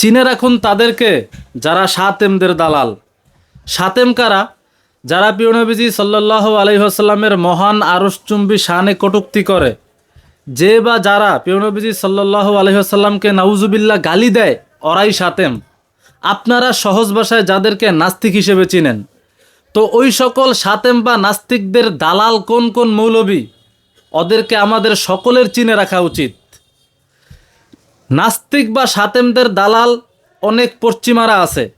চিনে রাখুন তাদেরকে যারা সাতেমদের দালাল। সাতেম কারা? যারা পিয়নবিজি সাল্লাহ আলহিহাস্লামের মহান আরসচুম্বী শানে কটুক্তি করে, যে বা যারা পিয়নবিজি সাল্লাহ আলহিহাস্লামকে নাউজুবিল্লা গালি দেয় অরাই সাতেম। আপনারা সহজ ভাষায় যাদেরকে নাস্তিক হিসেবে চিনেন। তো ওই সকল সাতেম বা নাস্তিকদের দালাল কোন কোন মৌলবী? ওদেরকে আমাদের সকলের চিনে রাখা উচিত। নাস্তিক বা সাতেমদের দালাল অনেক পশ্চিমারা আছে,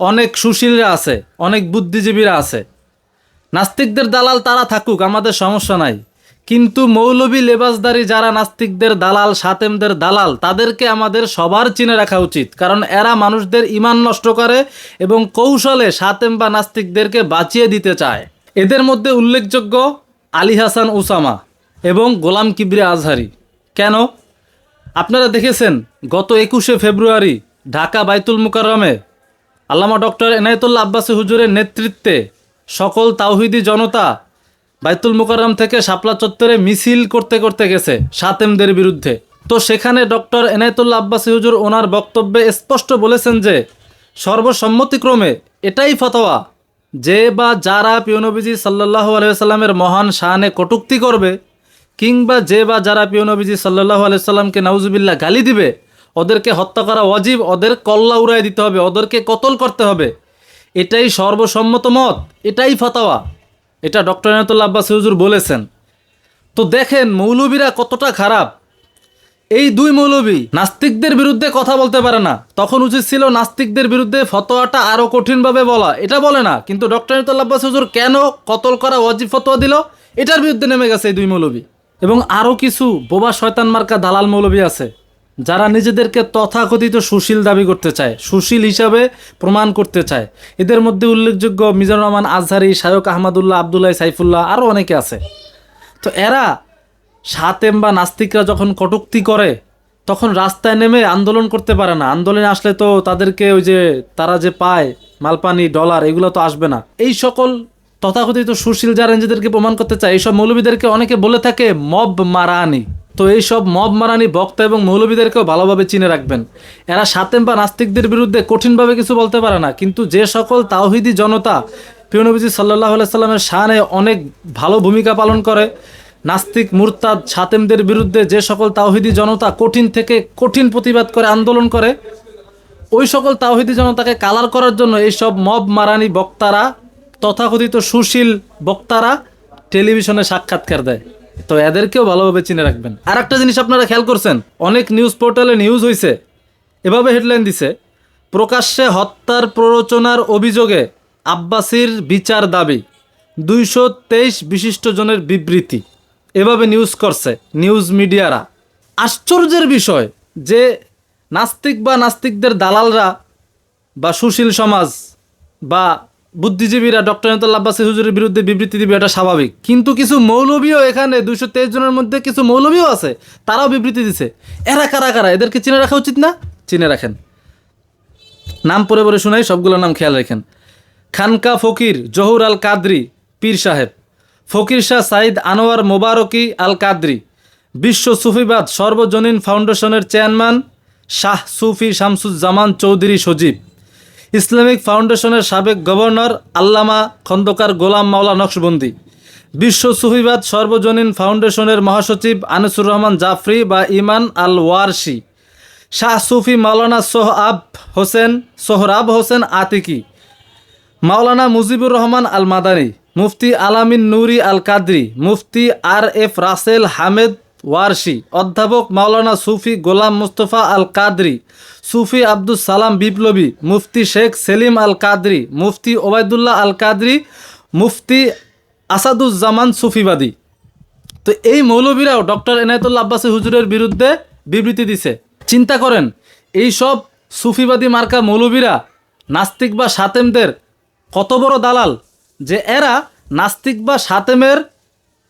অনেক সুশীলরা আছে, অনেক বুদ্ধিজীবীরা আছে। নাস্তিকদের দালাল তারা থাকুক, আমাদের সমস্যা নাই। কিন্তু মৌলবী লেবাসদারি যারা নাস্তিকদের দালাল, সাতেমদের দালাল, তাদেরকে আমাদের সবার চিনে রাখা উচিত। কারণ এরা মানুষদের ইমান নষ্ট করে এবং কৌশলে সাতেম বা নাস্তিকদেরকে বাঁচিয়ে দিতে চায়। এদের মধ্যে উল্লেখযোগ্য আলী হাসান উসামা এবং গোলাম কিবরি আজহারি। কেন? আপনারা দেখেছেন, গত একুশে ফেব্রুয়ারি ঢাকা বাইতুল মুকাররমে আল্লামা ডক্টর এনায়েতুল্লাহ আব্বাসী হুজুরের নেতৃত্বে সকল তাওহিদি জনতা বাইতুল মুকাররম থেকে শাপলা চত্বরে মিছিল করতে করতে গেছে সাতেমদের বিরুদ্ধে। তো সেখানে ডক্টর এনায়েতুল্লাহ আব্বাসী হুজুর ওনার বক্তব্যে স্পষ্ট বলেছেন যে, সর্বসম্মতিক্রমে এটাই ফতোয়া যে বা যারা পিয়নবিজি সাল্লাহ আলাইসাল্লামের মহান শাহানে কটুক্তি করবে কিংবা যে বা যারা পিয়নবিজি সাল্লাহ আলাইসাল্লামকে নাউজুবিল্লাহ গালি দিবে, ওদেরকে হত্যা করা অজীব ওদের কল্লা উড়াই দিতে হবে, ওদেরকে কতল করতে হবে, এটাই সর্বসম্মত মত, এটাই ফতোয়া। এটা ডক্টর এনাতুল্লা আব্বাস হুজুর বলেছেন। তো দেখেন, মৌলবীরা কতটা খারাপ। এই দুই মৌলবী নাস্তিকদের বিরুদ্ধে কথা বলতে পারে না। তখন উচিত ছিল নাস্তিকদের বিরুদ্ধে ফতোয়াটা আরও কঠিনভাবে বলা। এটা বলে না, কিন্তু ডক্টর এনাতুল্লা আব্বাস হুজুর কেন কতল করা অজিব ফতোয়া দিল? এটার বিরুদ্ধে নেমে গেছে এই দুই মৌলবী। এবং আরও কিছু বোবা শয়তান মার্কা দালাল মৌলবী আছে, যারা নিজেদেরকে তথাকথিত সুশীল দাবি করতে চায়, সুশীল হিসাবে প্রমাণ করতে চায়। এদের মধ্যে উল্লেখযোগ্য মিজানুর রহমান আজহারি শায়ক আহমদুল্লাহ, আবদুল্লাহ সাইফুল্লাহ আরও অনেকে আছে। তো এরা সাতেম বা নাস্তিকরা যখন কটুক্তি করে, তখন রাস্তায় নেমে আন্দোলন করতে পারে না। আন্দোলনে আসলে তো তাদেরকে ওই যে তারা যে পায়, মালপানি, ডলার, এগুলো তো আসবে না। এই সকল তথাকথিত সুশীল যারা নিজেদেরকে প্রমাণ করতে চায়, এইসব মৌলবীদেরকে অনেকে বলে থাকে মব মারানি। তো এইসব মব মারানি বক্তা এবং মৌলবীদেরকেও ভালোভাবে চিনে রাখবেন। এরা সাতেম বা নাস্তিকদের বিরুদ্ধে কঠিনভাবে কিছু বলতে পারে না, কিন্তু যে সকল তাওহিদি জনতা পিয়নবিজি সাল্লাহ সাল্লামের শানে অনেক ভালো ভূমিকা পালন করে, নাস্তিক, মুরতাদ, সাতেমদের বিরুদ্ধে যে সকল তাওহিদি জনতা কঠিন থেকে কঠিন প্রতিবাদ করে আন্দোলন করে, ওই সকল তাওহিদি জনতাকে কালার করার জন্য এইসব মব মারানি বক্তারা তথাকথিত সুশীল বক্তারা টেলিভিশনে সাক্ষাৎকার দেয়। তো এদেরকেও ভালোভাবে চিনে রাখবেন। আর একটা জিনিস আপনারা খেয়াল করছেন, অনেক নিউজ পোর্টালে নিউজ হয়েছে এভাবে হেডলাইন দিছে, প্রকাশ্যে হত্যার প্ররোচনার অভিযোগে আব্বাসির বিচার দাবি, দুইশো তেইশ বিশিষ্ট জনের বিবৃতি, এভাবে নিউজ করছে নিউজ মিডিয়ারা। আশ্চর্যের বিষয় যে নাস্তিক বা নাস্তিকদের দালালরা বা সুশীল সমাজ বা বুদ্ধিজীবীরা ডক্টর নেতাল আব্বাসী হুজুরের বিরুদ্ধে বিবৃতি দিবে, এটা স্বাভাবিক। কিন্তু কিছু মৌলবীও এখানে দুইশো তেইশ জনের মধ্যে কিছু মৌলবীও আছে, তারাও বিবৃতি দিছে। এরা কারা কারা? এদেরকে চিনে রাখা উচিত না? চিনে রাখেন। নাম পরে পরে শোনাই সবগুলোর নাম খেয়াল রাখেন। খানকা ফকির জহুর আল কাদরি, পীর সাহেব। ফকির শাহ সাইদ আনোয়ার মোবারকি আল কাদরি। বিশ্ব সুফিবাদ সর্বজনীন ফাউন্ডেশনের চেয়ারম্যান শাহ সুফি শামসুজ্জামান চৌধুরী সজীব। ইসলামিক ফাউন্ডেশনের সাবেক গভর্নর আল্লামা খন্দকার গোলাম মাওলা নকশবন্দি। বিশ্ব সুফিবাদ সর্বজনীন ফাউন্ডেশনের মহাসচিব আনিসুর রহমান জাফরি বা ইমান আল ওয়ারশি শাহ সুফি মাওলানা সোহআব হোসেন, সোহরাব হোসেন আতিকি। মাওলানা মুজিবুর রহমান আল মাদানী মুফতি আলামিন নুরি আল কাদরি মুফতি আর এফ রাসেল হামেদ ওয়ারশি, অধ্যাপক মাওলানা সুফি গোলাম মুস্তফা আল কাদরি সুফি আব্দুল সালাম বিপ্লবী, মুফতি শেখ সেলিম আল কাদরি মুফতি ওবায়দুল্লাহ আল কাদরি মুফতি আসাদুজ্জামান সুফিবাদী। তো এই মৌলবীরাও ডক্টর এনায়তুল্লা আব্বাসী হুজুরের বিরুদ্ধে বিবৃতি দিছে। চিন্তা করেন, এই সব সুফিবাদী মার্কা মৌলবীরা নাস্তিক বা সাতেমদের কত বড় দালাল যে এরা নাস্তিক বা সাতেমের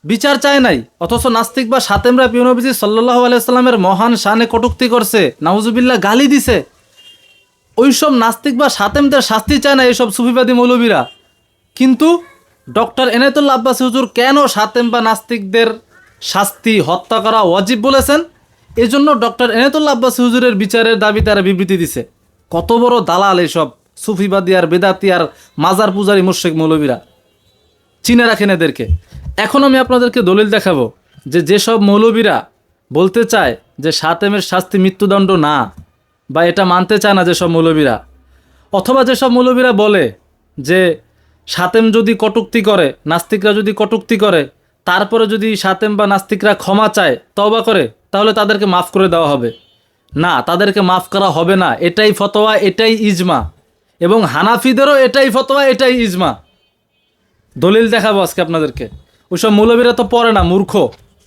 বিচার চায় নাই। অথচ নাস্তিক বা সাতেমরা পিউনবিজি সাল্লাহ আলাইসাল্লামের মহান শানে কটুক্তি করছে, নাউজুবিল্লাহ গালি দিছে। ওইসব নাস্তিক বা সাতেমদের শাস্তি চায় না এইসব সুফিবাদী মৌলবীরা। কিন্তু ডক্টর এনায়তুল্লা আব্বাস হুজুর কেন সাতেম বা নাস্তিকদের শাস্তি হত্যা করা ওয়াজিব বলেছেন? এজন্য ডক্টর এনায়তুল্লা আব্বাস হুজুরের বিচারের দাবি তারা বিবৃতি দিছে। কত বড় দালাল এইসব সুফিবাদী আর বেদাতি আর মাজার পূজারি মুর্শেক মৌলবীরা। চিনে রাখেন এদেরকে। এখন আমি আপনাদেরকে দলিল দেখাবো যে যেসব মৌলবীরা বলতে চায় যে সাতেমের শাস্তি মৃত্যুদণ্ড না, বা এটা মানতে চায় না যেসব মৌলবীরা, অথবা যেসব মৌলবীরা বলে যে সাতেম যদি কটুক্তি করে, নাস্তিকরা যদি কটুক্তি করে, তারপরে যদি সাতেম বা নাস্তিকরা ক্ষমা চায়, তওবা করে, তাহলে তাদেরকে মাফ করে দেওয়া হবে। না, তাদেরকে মাফ করা হবে না, এটাই ফতোয়া, এটাই ইজমা। এবং হানাফিদেরও এটাই ফতোয়া, এটাই ইজমা। দলিল দেখাবো আজকে আপনাদেরকে। ওইসব মৌলবীরা তো পড়ে না, মূর্খ,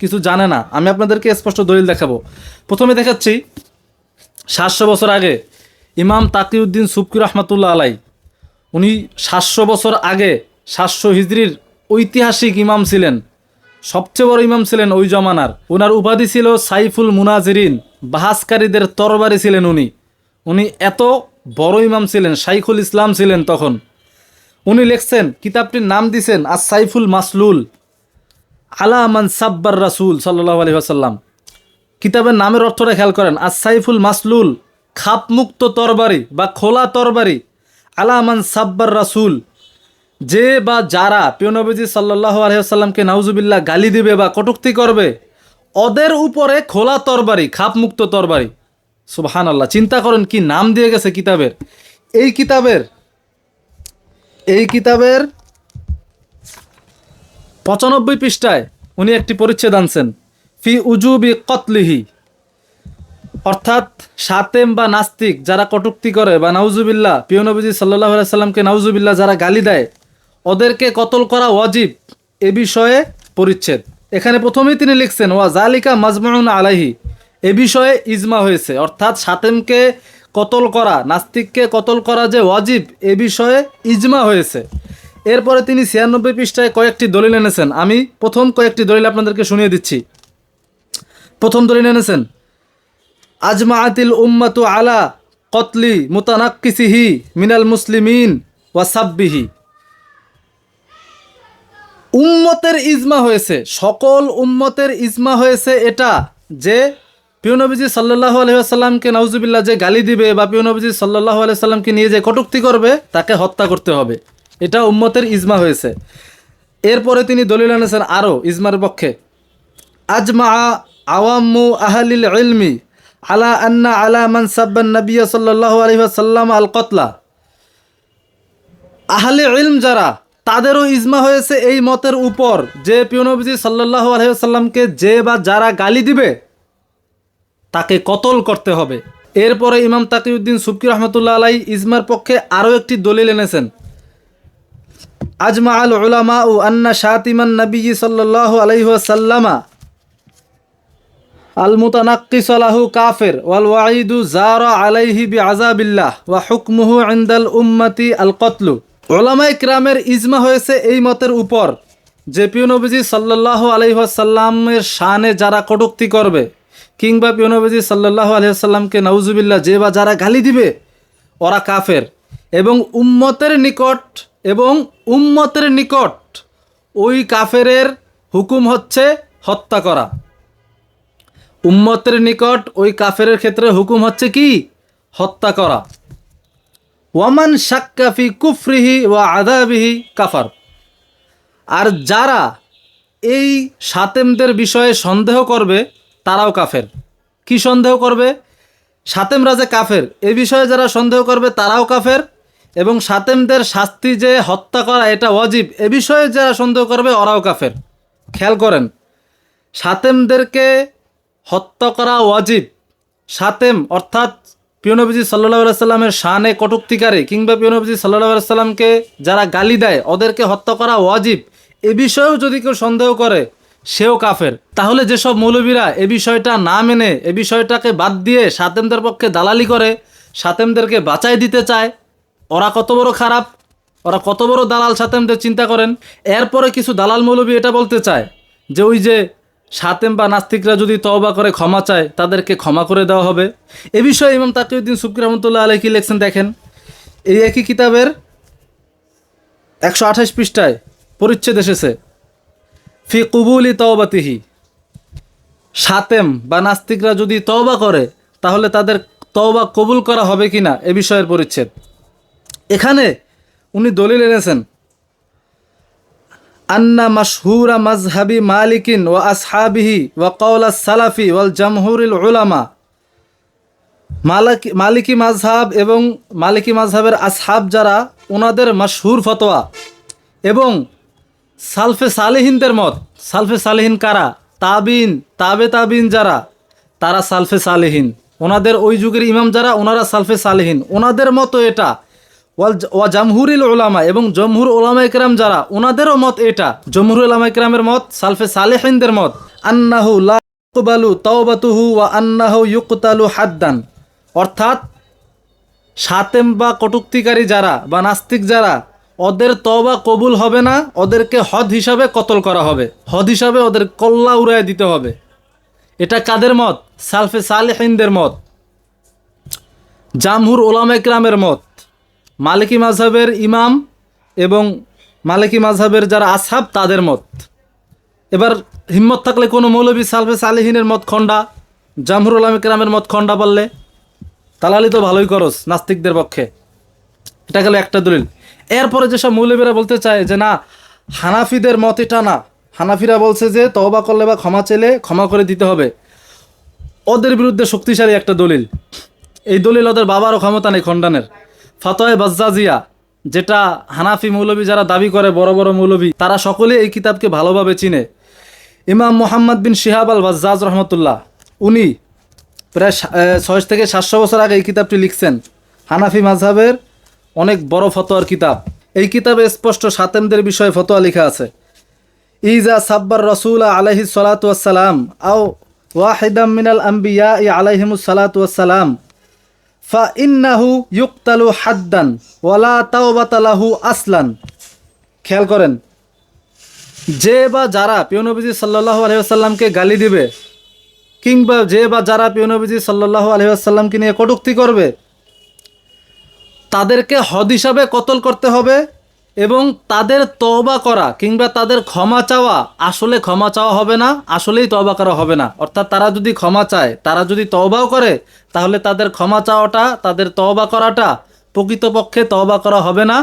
কিছু জানে না। আমি আপনাদেরকে স্পষ্ট দলিল দেখাবো। প্রথমে দেখাচ্ছি, সাতশো বছর আগে ইমাম তাকিউদ্দিন সুবকি রহমাতুল্লাহ আলাই, উনি সাতশো বছর আগে সাতশো হিজড়ির ঐতিহাসিক ইমাম ছিলেন। সবচেয়ে বড় ইমাম ছিলেন ওই জমানার। ওনার উপাধি ছিল সাইফুল মুনাজিরিন, বাহাসকারীদের তরবারি ছিলেন উনি। উনি এত বড় ইমাম ছিলেন, শাইখুল ইসলাম ছিলেন তখন। উনি লিখছেন, কিতাবটির নাম দিছেন আর সাইফুল মাসলুল আলা মান সাব্বার রাসুল সাল্লাহ আলহি আসাল্লাম কিতাবের নামের অর্থটা খেয়াল করেন আর সাইফুল মাসলুল খাপমুক্ত তরবারি বা খোলা তরবারি আলা মান সাব্বার রাসুল। যে বা যারা পিয়নবীজি সাল্লাহ আলহিহাল্লামকে নাউজুবিল্লাহ গালি দিবে বা কটুক্তি করবে, ওদের উপরে খোলা তরবারি, খাপমুক্ত তরবারি। সুবহান আল্লাহ চিন্তা করেন কি নাম দিয়ে গেছে কিতাবের? এই কিতাবের এই কিতাবের পঁচানব্বই পৃষ্ঠায় উনি একটি পরিচ্ছেদ আনছেন, ফি উজুবি কতলিহি। অর্থাৎ সাতেম বা নাস্তিক যারা কটুক্তি করে বা নাউজুবিল্লাহ পিয়নবীজি সাল্লাহ সাল্লামকে নাউজুবিল্লাহ যারা গালি দেয়, ওদেরকে কতল করা ওয়াজিব এ বিষয়ে পরিচ্ছেদ। এখানে প্রথমেই তিনি লিখছেন, ওয়া জালিকা মাজমুন আলাহি এ বিষয়ে ইজমা হয়েছে। অর্থাৎ সাতেমকে কতল করা, নাস্তিককে কতল করা যে ওয়াজিব, এ বিষয়ে ইজমা হয়েছে। এরপরে তিনি ছিয়ানব্বই পৃষ্ঠায় কয়েকটি দলিল এনেছেন। আমি প্রথম কয়েকটি দলিল আপনাদেরকে শুনিয়ে দিচ্ছি। প্রথম দলিল এনেছেন, আজমাআতিল উম্মাতু আলা কতলি মুতানাক্কিসিহি মিনাল মুসলিমিন ওয়াসাব্বিহি উম্মতের ইজমা হয়েছে। সকল উম্মতের ইজমা হয়েছে এটা যে পিয়নবীজি সাল্লাহ আলহিহাসাল্লামকে নওজুবিল্লাহ যে গালি দিবে বা পিয়নবীজি সাল্লাহ আলাইসাল্লামকে নিয়ে যে কটুক্তি করবে, তাকে হত্যা করতে হবে। এটা উম্মতের ইজমা হয়েছে। এরপরে তিনি দলিল এনেছেন আরও ইজমার পক্ষে। আজমা আওয়াম্মু আহলিল ইলমি আলা আন্না আলা মান সাব্বান নবিয়া সাল্লাহ আলহিহাসাল্লাম আল কতলা। আহলে ইলম যারা, তাদেরও ইজমা হয়েছে এই মতের উপর যে পিয়নবজি সাল্লাহ আলহিহাল্লামকে যে বা যারা গালি দিবে তাকে কতল করতে হবে। এরপরে ইমাম তাকিউদ্দিন সুবকি রহমতুল্লাহ আলাই ইজমার পক্ষে আরও একটি দলিল এনেছেন। আজমা আল উলামা ও আন্না শাতিমান নবী সাল্লাহ আলহিহাসাল্লামা আল মুতানাক্কিসালাহু কাফের ওয়াল ওয়াইদু জারা আলাইহি বি আজাবিল্লাহ ওয়া হুকমুহু ইনদাল উম্মতি আল কতলু। ওলামাই ক্রামের ইজমা হয়েছে এই মতের উপর যে পিয়নবীজি সাল্লাহ আলহিহাসাল্লামের শানে যারা কটুক্তি করবে কিংবা পিয়নবীজি সাল্লাহ আলহিহাসাল্লামকে নওজুবিল্লাহ যে বা যারা গালি দিবে, ওরা কাফের। এবং উম্মতের নিকট, এবং উম্মতের নিকট ওই কাফেরের হুকুম হচ্ছে হত্যা করা। উম্মতের নিকট ওই কাফেরের ক্ষেত্রে হুকুম হচ্ছে কি? হত্যা করা। ওয়ামান শাক্কাফি কুফরিহি ওয়া আদাবিহি কাফার। আর যারা এই সাতেমদের বিষয়ে সন্দেহ করবে তারাও কাফের। কি সন্দেহ করবে? সাতেমরা যে কাফের। এ বিষয়ে যারা সন্দেহ করবে, তারাও কাফের। এবং সাতেমদের শাস্তি যে হত্যা করা, এটা ওয়াজিব। এ বিষয়ে যারা সন্দেহ করবে, ওরাও কাফের। খেয়াল করেন, সাতেমদেরকে হত্যা করা ওয়াজিব। সাতেম অর্থাৎ পিয়নবীজি সাল্লাহ সাল্লামের শানে কটুক্তিকারী কিংবা পিয়নবীজি সাল্লাহ সাল্লামকে যারা গালি দেয়, ওদেরকে হত্যা করা ওয়াজিব। এ বিষয়েও যদি কেউ সন্দেহ করে সেও কাফের। তাহলে যেসব মৌলবীরা এ বিষয়টা না মেনে, এ বিষয়টাকে বাদ দিয়ে সাতেমদের পক্ষে দালালি করে, সাতেমদেরকে বাঁচাই দিতে চায়, ওরা কত বড় খারাপ, ওরা কত বড় দালাল সাতেমদের চিন্তা করেন? এরপরে কিছু দালাল মৌলবী এটা বলতে চায় যে, ওই যে সাতেম বা নাস্তিকরা যদি তওবা করে ক্ষমা চায়, তাদেরকে ক্ষমা করে দেওয়া হবে। এ বিষয়ে ইমাম তাকিউদ্দিন সুবকি রহমতুল্লাহ আলাই কি লেখছেন দেখেন? এই একই কিতাবের একশো আঠাশ পৃষ্ঠায় পরিচ্ছেদ এসেছে। ফি কুবুলি তওবাতিহি। সাতেম বা নাস্তিকরা যদি তওবা করে, তাহলে তাদের তওবা কবুল করা হবে কি না এ বিষয়ের পরিচ্ছেদ। এখানে উনি দলিল এনেছেন, আন্না মাশহুরা মাজহাবি মালিকিন ওয়া আসহাবিহি ওয়া কওলা সালাফি ওয়াল জামহুরিল উলামা। মালাকি, মালিকি মাজহাব এবং মালিকি মাজহাবের আসহাব যারা ওনাদের মাশহুর ফতোয়া। এবং সালফে সালেহিনদের মত। সালফে সালেহিন কারা? তাবিন, তাবে তাবিন যারা, তারা সালফে সালেহিন। ওনাদের ওই যুগের ইমাম যারা, ওনারা সালফে সালেহিন। ওনাদের মতো এটা। ওয়া জামহুরিল ওলামা এবং জমহুর ওলামা ইকরাম যারা, ওনাদেরও মত এটা। জমহুর ওলামা ইকরামের মত, সালফে সালেহিনদের মত। আন্নাহু লা ইকবালু তাওবাতুহু ওয়া আন্নাহু ইউকতালু হাদ্দান। অর্থাৎ সাতেম বা কটুক্তিকারী যারা বা নাস্তিক যারা ওদের তবা কবুল হবে না, ওদেরকে হদ হিসাবে কতল করা হবে। হদ হিসাবে ওদের কল্লা উড়ায় দিতে হবে। এটা কাদের মত? সালফে সালেহিনদের মত। জামহুর ওলামা ইকরামের মত। মালিকি মাঝহাবের ইমাম এবং মালিকি মাঝহাবের যারা আসহাব, তাদের মত। এবার হিম্মত থাকলে কোনো মৌলবী সালফে সালেহিনের মত খণ্ডা, জামহুর ওলাম ইকরামের মত খণ্ডা বললে, তালালি তো ভালোই করস নাস্তিকদের পক্ষে। এটা গেল একটা দলিল। এরপরে যেসব মৌলবীরা বলতে চায় যে না, হানাফিদের মত এটা না, হানাফিরা বলছে যে তওবা করলে বা ক্ষমা চেলে ক্ষমা করে দিতে হবে। ওদের বিরুদ্ধে শক্তিশালী একটা দলিল। এই দলিল ওদের বাবারও ক্ষমতা নেই খণ্ডানের। ফাতোয় বাজ্জাজিয়া, যেটা হানাফি মৌলবী যারা দাবি করে, বড় বড় মৌলবী, তারা সকলে এই কিতাবকে ভালোভাবে চিনে। ইমাম মোহাম্মদ বিন শিহাব আল বাজ্জাজ রহমতুল্লাহ, উনি প্রায় ছয় থেকে সাতশো বছর আগে এই কিতাবটি লিখছেন। হানাফি মাঝহাবের অনেক বড় ফতোয়ার কিতাব। এই কিতাবে স্পষ্ট সাতেমদের বিষয়ে ফতোয়া লেখা আছে। ইজা সাব্বার রসুল আলহি সালাতাম আও ওয়াহিদাম মিনাল আম্বিয়া ই আলাইহিমুস সালাতাম ফা ইন্নাহু ইউক্তালু হাদ্দান ওয়ালা তাওবাতালাহু আসলান। খেয়াল করেন, যে বা যারা পিয়নবীজি সাল্লাহ আলহিহাসাল্লামকে গালি দিবে, কিংবা যে বা যারা পিয়নবীজি সাল্লাহ আলহিহাসাল্লামকে নিয়ে কটুক্তি করবে তাদেরকে হদ হিসাবে কতল করতে হবে এবং তাদের তওবা করা কিংবা তাদের ক্ষমা চাওয়া আসলে ক্ষমা চাওয়া হবে না, আসলেই তওবা করা হবে না। অর্থাৎ তারা যদি ক্ষমা চায়, তারা যদি তওবাও করে, তাহলে তাদের ক্ষমা চাওয়াটা, তাদের তওবা করাটা প্রকৃতপক্ষে তওবা করা হবে না,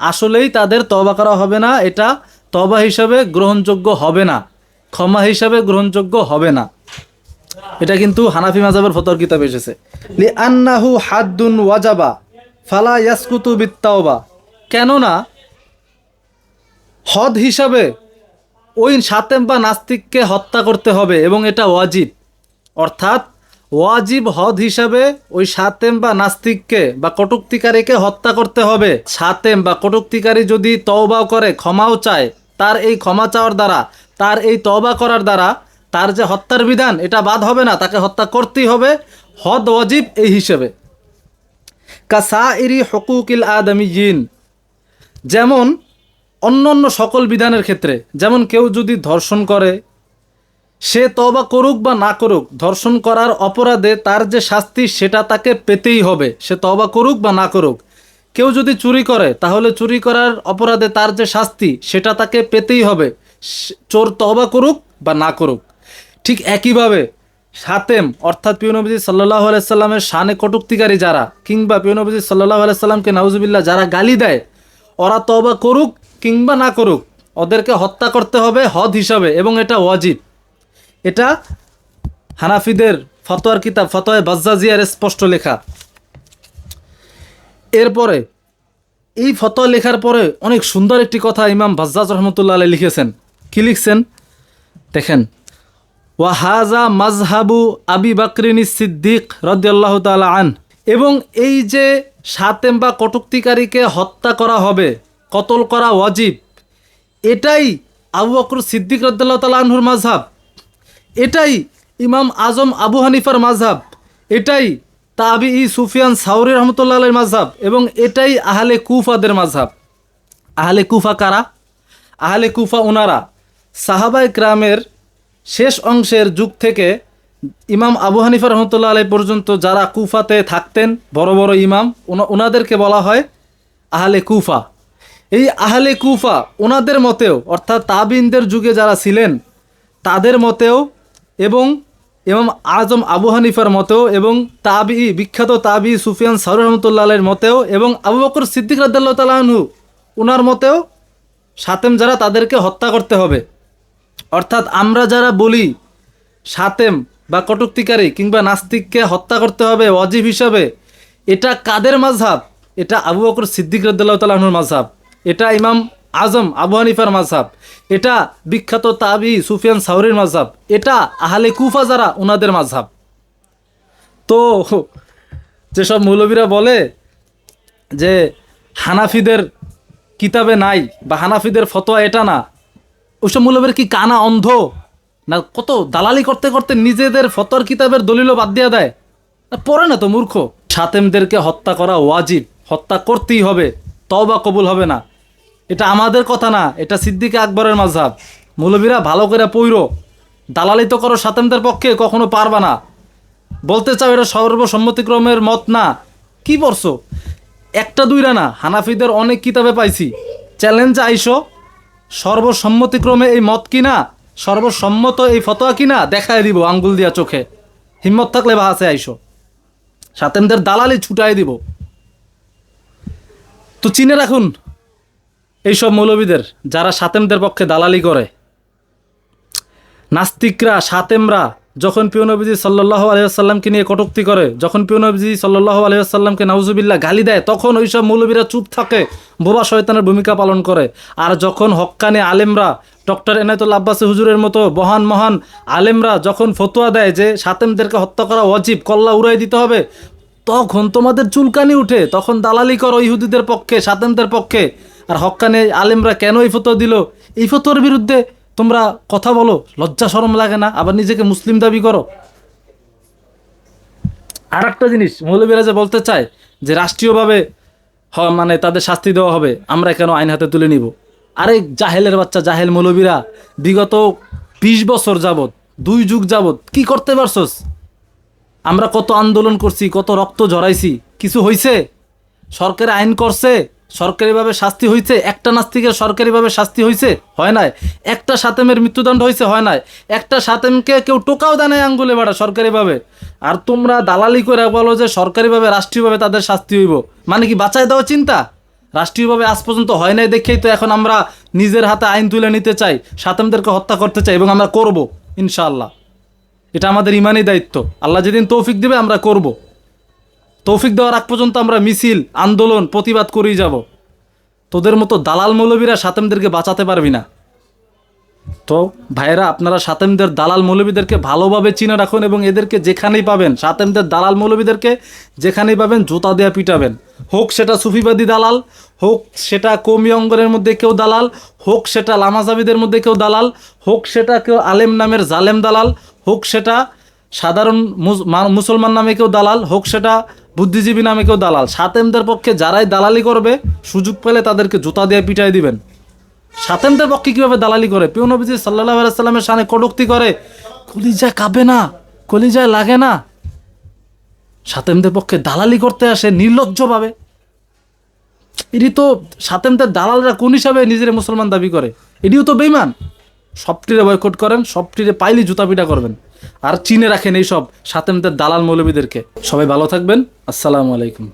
আসলেই তাদের তওবা করা হবে না, এটা তবা হিসাবে গ্রহণযোগ্য হবে না, ক্ষমা হিসাবে গ্রহণযোগ্য হবে না। এটা কিন্তু হানাফি মাজাবের ফতর কিতাবে এসেছে। আন্নাহু হাদ্দুন ওয়াজাবা। ফালা ইয়াসকুতু বিত্তাওবা। কেননা, হদ হিসাবে ওই সাতেম বা নাস্তিককে হত্যা করতে হবে এবং এটা ওয়াজিব। অর্থাৎ, ওয়াজিব হদ হিসাবে ওই সাতেম বা নাস্তিককে বা কটুক্তিকারীকে হত্যা করতে হবে। সাতেম বা কটুক্তিকারী যদি তওবাও করে, ক্ষমাও চায়, তার এই ক্ষমা চাওয়ার দ্বারা, তার এই তওবা করার দ্বারা তার যে হত্যার বিধান, এটা বাদ হবে না, তাকে হত্যা করতেই হবে। হদ ওয়াজিব এই হিসেবে। কাসা ইরি হকুকিল আদমিজিন যেমন অন্য অন্য সকল বিধানের ক্ষেত্রে, যেমন কেউ যদি ধর্ষণ করে, সে তবা করুক বা না করুক, ধর্ষণ করার অপরাধে তার যে শাস্তি সেটা তাকে পেতেই হবে, সে তবা করুক বা না করুক। কেউ যদি চুরি করে, তাহলে চুরি করার অপরাধে তার যে শাস্তি সেটা তাকে পেতেই হবে চোর তবা করুক বা না করুক। ঠিক একইভাবে সাতেম, অর্থাৎ পিউনবজি সাল্লাহ আলাইসাল্লামের শানে কটুক্তিকারী যারা, কিংবা পিউনবী সাল্লাহ আলাইসাল্লামকে নাউজুবিল্লাহ যারা গালি দেয়, ওরা তবা করুক কিংবা না করুক, ওদেরকে হত্যা করতে হবে হদ হিসাবে এবং এটা ওয়াজিব। এটা হানাফিদের ফতোয়ার কিতাব ফতোয় বাজ্জাজিয়ার স্পষ্ট লেখা। এরপরে, এই ফতোয়া লেখার পরে অনেক সুন্দর একটি কথা ইমাম বাজ্জাজ রহমতুল্লাহ আলাই লিখেছেন। কি লিখছেন? দেখেন ওয়াহাজা মাজহাবু আবি বাকরিনী সিদ্দিক রদিয়াল্লাহ তালা আন। এবং এই যে সাতেম বা কটুক্তিকারীকে হত্যা করা হবে, কতল করা ওয়াজিব, এটাই আবু বকর সিদ্দিক রদ্দাল্লাহ তালা আনহুর মাজহাব এটাই ইমাম আজম আবু হানিফার মাজহাব এটাই তাবি ই সুফিয়ান সাউরি রহমতুল্লাহ আলের মাজহাব এবং এটাই আহলে কুফাদের মাজহাব আহলে কুফা কারা? আহলে কুফা ওনারা সাহাবাই গ্রামের শেষ অংশের যুগ থেকে ইমাম আবু হানিফা রহমতুল্লাহ আলাই পর্যন্ত যারা কুফাতে থাকতেন, বড় বড় ইমাম, ওনা- ওনাদেরকে বলা হয় আহলে কুফা। এই আহলে কুফা ওনাদের মতেও, অর্থাৎ তাবিনদের যুগে যারা ছিলেন, তাদের মতেও এবং এবং আজম আবু হানিফার মতেও এবং তাবি, বিখ্যাত তাবি সুফিয়ান সারুর রহমতুল্লাহের মতেও এবং আবু বকর সিদ্দিক রাদ্দাল্লাহ তালাহু ওনার মতেও সাতেম যারা তাদেরকে হত্যা করতে হবে। অর্থাৎ আমরা যারা বলি, সাতেম বা কটুক্তিকারী কিংবা নাস্তিককে হত্যা করতে হবে অজীব হিসাবে, এটা কাদের মাঝহাব? এটা আবু বকর সিদ্দিক রদ্দাল্লাহ তালাহনুর মাঝহাব। এটা ইমাম আজম আবু হানিফার মাঝহাব। এটা বিখ্যাত তাবি সুফিয়ান সাউরির মাঝহাব। এটা আহলে কুফা যারা ওনাদের মাঝহাব। তো, যেসব মৌলবীরা বলে যে হানাফিদের কিতাবে নাই বা হানাফিদের ফতোয়া এটা না ওইসব মৌলবীর কি কানা অন্ধ? না কত দালালি করতে করতে নিজেদের ফতর কিতাবের দলিলও বাদ দিয়ে দেয়? না পড়ে না তো মূর্খ। সাতেমদেরকে হত্যা করা ওয়াজিব, হত্যা করতেই হবে, তওবা কবুল হবে না। এটা আমাদের কথা না, এটা সিদ্দিক আকবরের মাঝহাব মৌলবীরা ভালো করে পইর দালালি তো করো সাতেমদের পক্ষে, কখনো পারবা না। বলতে চাও এটা সর্বসম্মতিক্রমের মত না? কি পড়ছো? একটা দুইটা না, হানাফিদের অনেক কিতাবে পাইছি। চ্যালেঞ্জ আইসো। সর্বসম্মতিক্রমে এই মত কিনা, সর্বসম্মত এই ফতোয়া কিনা, দেখায় দিব আঙ্গুল দিয়া চোখে। হিম্মত থাকলে বাহাসে আইসো। সাতেমদের দালালি ছুটাই দিব। তো চিনে রাখুন, এইসব মৌলবীদের যারা সাতেমদের পক্ষে দালালি করে, নাস্তিকরা, সাতেমরা যখন পিয়নবীজি সাল্লাহ আলহামকে নিয়ে কটুক্তি করে, যখন পিয়নবীজি সাল্লাহ আলহামকে নাউজুবিল্লাহ গালি দেয়, তখন ওইসব মৌলবীরা চুপ থাকে, বোবা শয়তানের ভূমিকা পালন করে। আর যখন হক্কানি আলেমরা, ডক্টর এনায়তুল আব্বাসী হুজুরের মতো মহান মহান আলেমরা যখন ফতোয়া দেয় যে সাতেমদেরকে হত্যা করা অজীব কল্লা উড়াই দিতে হবে, তখন তোমাদের চুলকানি উঠে, তখন দালালি করো ইহুদিদের পক্ষে, সাতেমদের পক্ষে। আর হক্কানে আলেমরা কেন এই ফতোয়া দিল? এই ফতোয়ার বিরুদ্ধে তোমরা কথা বলো, লজ্জা শরম লাগে না, আবার নিজেকে মুসলিম দাবি করো। আর একটা জিনিস, মৌলবীরা যে বলতে চায় যে রাষ্ট্রীয়ভাবে মানে তাদের শাস্তি দেওয়া হবে, আমরা কেন আইন হাতে তুলে নিব? আরে জাহেলের বাচ্চা, জাহেল মৌলবীরা বিগত বিশ বছর যাবত দুই যুগ যাবত কি করতে পারছস? আমরা কত আন্দোলন করছি, কত রক্ত ঝরাইছি, কিছু হইছে? সরকারি আইন করছে? সরকারিভাবে শাস্তি হয়েছে একটা নাস্তিকের সরকারিভাবে শাস্তি হয়েছে হয় নাই। একটা সাতেমের মৃত্যুদণ্ড হয়েছে হয় নাই। একটা সাতেমকে কেউ টোকাও দেয় নাই আঙ্গুলে বাড়া সরকারিভাবে। আর তোমরা দালালি করে বলো যে সরকারিভাবে, রাষ্ট্রীয়ভাবে তাদের শাস্তি হইব। মানে কি বাঁচাই দেওয়া চিন্তা? রাষ্ট্রীয়ভাবে আজ পর্যন্ত হয় নাই দেখেই তো এখন আমরা নিজের হাতে আইন তুলে নিতে চাই, সাতেমদেরকে হত্যা করতে চাই এবং আমরা করব, ইনশাআল্লাহ। এটা আমাদের ইমানই দায়িত্ব। আল্লাহ যেদিন তৌফিক দেবে, আমরা করব। তৌফিক দেওয়ার আগ পর্যন্ত আমরা মিছিল, আন্দোলন, প্রতিবাদ করেই যাব। তোদের মতো দালাল মৌলবীরা সাতেমদেরকে বাঁচাতে পারবি না। তো ভাইয়েরা, আপনারা সাতেমদের দালাল মৌলবীদেরকে ভালোভাবে চিনে রাখুন এবং এদেরকে যেখানেই পাবেন, সাতেমদের দালাল মৌলবীদেরকে যেখানেই পাবেন জুতা দেয়া পিটাবেন। হোক সেটা সুফিবাদী দালাল, হোক সেটা কৌমি অঙ্গনের মধ্যে কেউ দালাল, হোক সেটা লামাজাবিদের মধ্যে কেউ দালাল, হোক সেটা কেউ আলেম নামের জালেম দালাল, হোক সেটা সাধারণ মুসলমান নামে কেউ দালাল, হোক সেটা বুদ্ধিজীবী নামে কেউ দালাল। সাতেমদের পক্ষে যারাই দালালি করবে, সুযোগ পেলে তাদেরকে জুতা দিয়ে পিটাই দিবেন। সাতেমদের পক্ষে কীভাবে দালালি করে? পিউ নবীজি সাল্লাহ সাল্লামের সামনে কটুক্তি করে কলিজা কাঁপে না, কলিজায় লাগে না। সাতেমদের পক্ষে দালালি করতে আসে নির্লজ্জভাবে। এটি তো সাতেমদের দালালরা কোন হিসাবে নিজের মুসলমান দাবি করে? এটিও তো বেইমান সবটিরে বয়কট করেন, সবটিরে পাইলে জুতা পিটা করবেন। আর চিনে রাখেন এইসব সাথে দালাল মৌলবীদেরকে। সবাই ভালো থাকবেন। আসসালামু আলাইকুম।